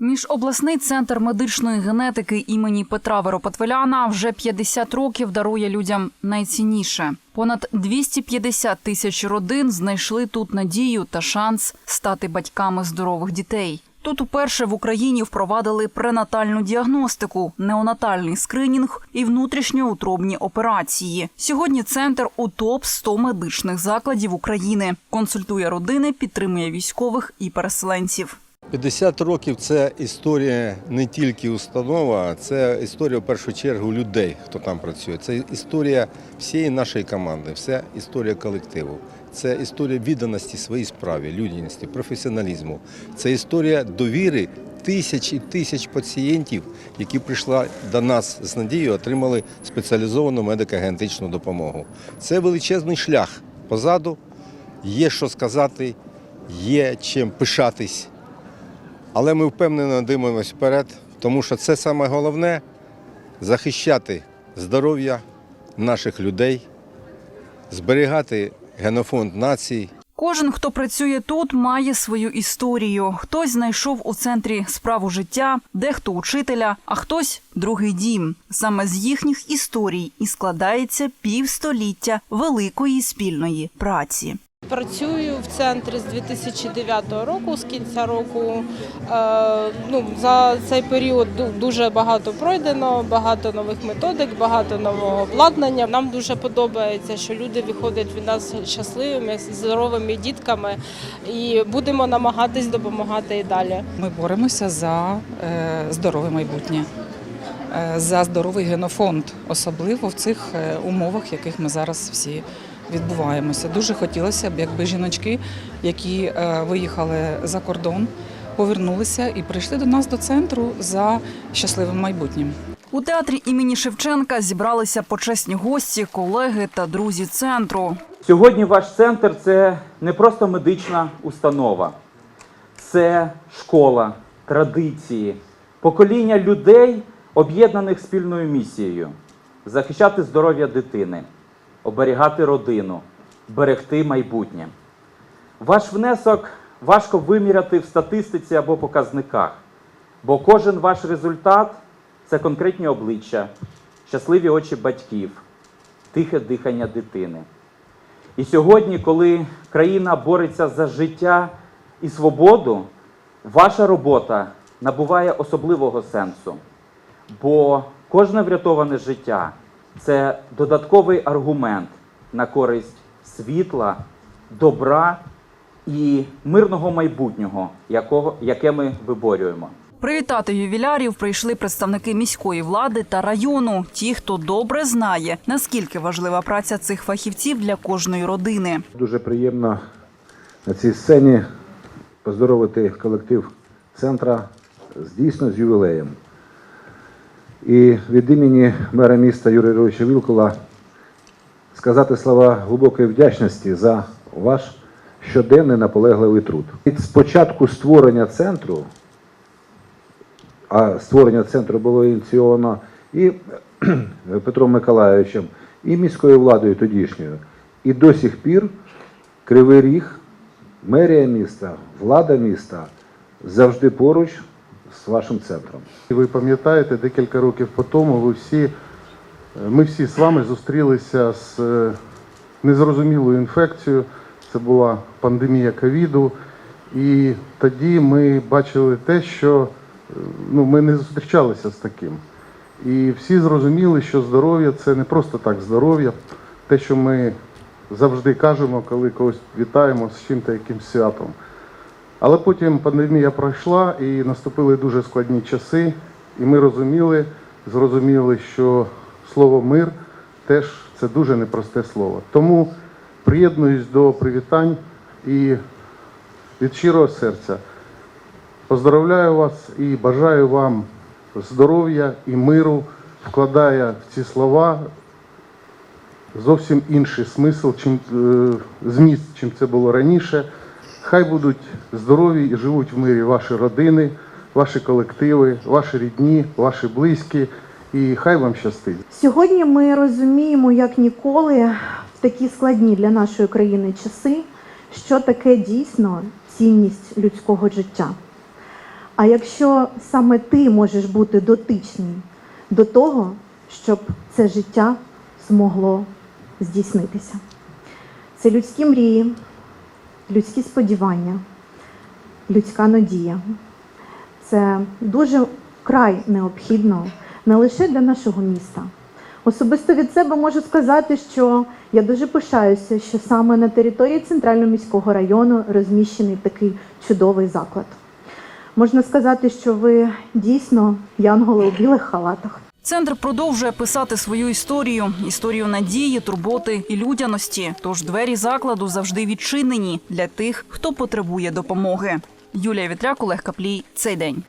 Міжобласний центр медичної генетики імені Петра Веропотвеляна вже 50 років дарує людям найцінніше. Понад 250 тисяч родин знайшли тут надію та шанс стати батьками здорових дітей. Тут уперше в Україні впровадили пренатальну діагностику, неонатальний скринінг і внутрішньоутробні операції. Сьогодні центр у топ 100 медичних закладів України. Консультує родини, підтримує військових і переселенців. 50 років це історія не тільки установа, це історія в першу чергу людей, хто там працює. Це історія всієї нашої команди, вся історія колективу. Це історія відданості своїй справі, людяності, професіоналізму. Це історія довіри тисяч і тисяч пацієнтів, які прийшли до нас з надією, отримали спеціалізовану медико-генетичну допомогу. Це величезний шлях позаду. Є що сказати, є чим пишатись. Але ми впевнено дивимося вперед, тому що це саме головне захищати здоров'я наших людей, зберігати генофонд націй. Кожен, хто працює тут, має свою історію. Хтось знайшов у центрі справу життя, дехто учителя, а хтось другий дім. Саме з їхніх історій і складається півстоліття великої спільної праці. Працюю в центрі з 2009 року, з кінця року. Е, ну, за цей період дуже багато пройдено, багато нових методик, багато нового обладнання. Нам дуже подобається, що люди виходять від нас щасливими, здоровими дітками, і будемо намагатись допомагати і далі. Ми боремося за е, здорове майбутнє, е, за здоровий генофонд, особливо в цих умовах, в яких ми зараз всі відбуваємося. Дуже хотілося б, якби жіночки, які е, виїхали за кордон, повернулися і прийшли до нас до центру за щасливим майбутнім. У театрі імені Шевченка зібралися почесні гості, колеги та друзі центру. Сьогодні ваш центр це не просто медична установа, це школа, традиції, покоління людей, об'єднаних спільною місією захищати здоров'я дитини, оберігати родину, берегти майбутнє. Ваш внесок важко виміряти в статистиці або показниках, бо кожен ваш результат це конкретні обличчя, щасливі очі батьків, тихе дихання дитини. І сьогодні, коли країна бореться за життя і свободу, ваша робота набуває особливого сенсу. Бо кожне врятоване життя це додатковий аргумент на користь світла, добра і мирного майбутнього, якого, яке ми виборюємо. Привітати ювілярів прийшли представники міської влади та району. Ті, хто добре знає, наскільки важлива праця цих фахівців для кожної родини. Дуже приємно на цій сцені поздоровити колектив центра з дійсно з ювілеєм. І від імені мера міста Юрія Ігоровича Вілкула сказати слова глибокої вдячності за ваш щоденний наполегливий труд. Від спочатку створення центру, а створення центру було ініційовано і Петром Миколайовичем, і міською владою тодішньою. І до сих пір Кривий Ріг, мерія міста, влада міста завжди поруч з вашим центром. Ви пам'ятаєте, декілька років по тому ви всі, е, ми всі з вами зустрілися з е, незрозумілою інфекцією. Це була пандемія ковіду. І тоді ми бачили те, що е, ну, ми не зустрічалися з таким. І всі зрозуміли, що здоров'я це не просто так здоров'я, те, що ми завжди кажемо, коли когось вітаємо з чим-то якимсь святом. Але потім пандемія пройшла і наступили дуже складні часи, і ми розуміли, зрозуміли, що слово мир теж це дуже непросте слово. Тому приєднуюсь до привітань і від щирого серця поздравляю вас і бажаю вам здоров'я і миру, вкладає в ці слова зовсім інший смисл, чим е, зміст, чим це було раніше. Хай будуть здорові і живуть в мирі ваші родини, ваші колективи, ваші рідні, ваші близькі, і хай вам щастить. Сьогодні ми розуміємо, як ніколи, в такі складні для нашої країни часи, що таке дійсно цінність людського життя. А якщо саме ти можеш бути дотичний до того, щоб це життя змогло здійснитися. Це людські мрії, людські сподівання, людська надія. Це дуже край необхідно не лише для нашого міста. Особисто від себе можу сказати, що я дуже пишаюся, що саме на території центрального міського району розміщений такий чудовий заклад. Можна сказати, що ви дійсно янголи у білих халатах. Центр продовжує писати свою історію історію надії, турботи і людяності. Тож двері закладу завжди відчинені для тих, хто потребує допомоги. Юлія Вітряк, Олег Каплій. Цей день.